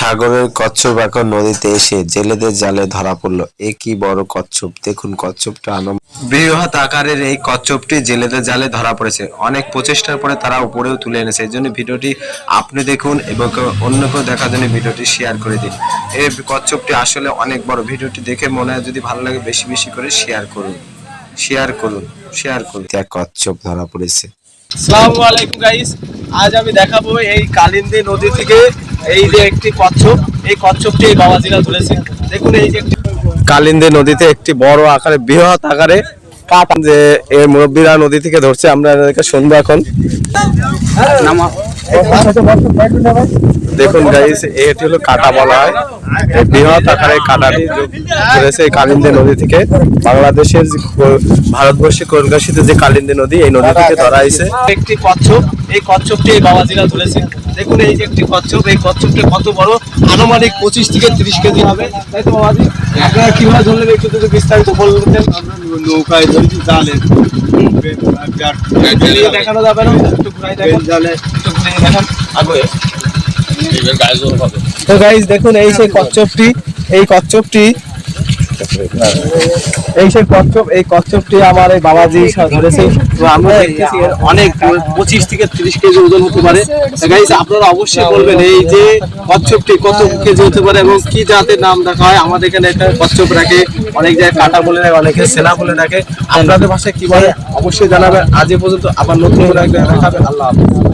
সাগরের কচ্ছপ এখন নদীতে এসে জেলেদের জালে ধরা পড়ল। এ কি বড় কচ্ছপ? দেখুন কচ্ছপটা আনন্দ বৃহৎ আকারের এই কচ্ছপটি জেলেদের জালে ধরা পড়েছে। অনেক প্রচেষ্টার পরে তারা উপরেও তুলে এনেছে এই জন্য ভিডিওটি আপনি দেখুন এবং অন্য কেউ দেখার জন্য ভিডিওটি শেয়ার করে দিন। এই কচ্ছপটি আসলে অনেক বড়। ভিডিওটি দেখে মনে হয় যদি ভালো লাগে বেশি বেশি করে শেয়ার করুন। শেয়ার করুন। শেয়ার করুন। এক কচ্ছপ ধরা পড়েছে। আসসালামু আলাইকুম গাইস আজ আমি দেখাবো এই কালিন্দী নদী থেকে এই যে একটি কচ্ছপ এই কচ্ছপটি এই বাবাজিরা ধরেছে। দেখুন এই যে একটি কালিন্দী নদীতে একটি বড় আকারে বৃহৎ আকারে যে এর মুরব্বীরা নদী থেকে ধরছে আমরা এদেরকে শুনব এখন। দেখুন গাইস এটি হলো কাটা বলা হয়। এই বৃহৎ আকারে কাটাটি ধরেছে এই কালিন্দী নদী থেকে। বাংলাদেশের ভারতবর্ষে কলকাশিত যে কালিন্দী নদী এই নদী থেকে ধরা হয়েছে। একটি কচ্ছপ এই কচ্ছপটি এই বাবাজিরা তুলেছে দেখুন এই যে একটি কচ্ছপ এই কচ্ছপটি কত বড়? আনুমানিক পঁচিশ থেকে তিরিশ কেজি হবে। তাই তো বাবাজি? আপনারা কীভাবে ধরলেন? একটু যদি বিস্তারিত বলতেন। নৌকায় ধরেছি জালে দেখানো যাবে না একটু ঘুরাই দেখান। একটু ঘুরিয়ে দেখান আগে তো গাইজ দেখুন এই সেই কচ্ছপটি এই কচ্ছপটি এই সেই কচ্ছপ এই কচ্ছপটি আমার এই বাবাজি ধরেছে। তো আমরা দেখতেছি এর অনেক পঁচিশ থেকে তিরিশ কেজি ওজন হতে পারে। গাইজ আপনারা অবশ্যই বলবেন এই যে কচ্ছপটি কত কেজি হতে পারে এবং কি জাতের নাম দেখা হয়? আমাদের এখানে একটা কচ্ছপ রাখে অনেক জায়গায় কাটা বলে রাখে অনেকে সেনা বলে রাখে। আপনাদের ভাষায় কি বলে? অবশ্যই জানাবেন। আজ এ পর্যন্ত আবার নতুন করে একটা আল্লাহ হাফেজ।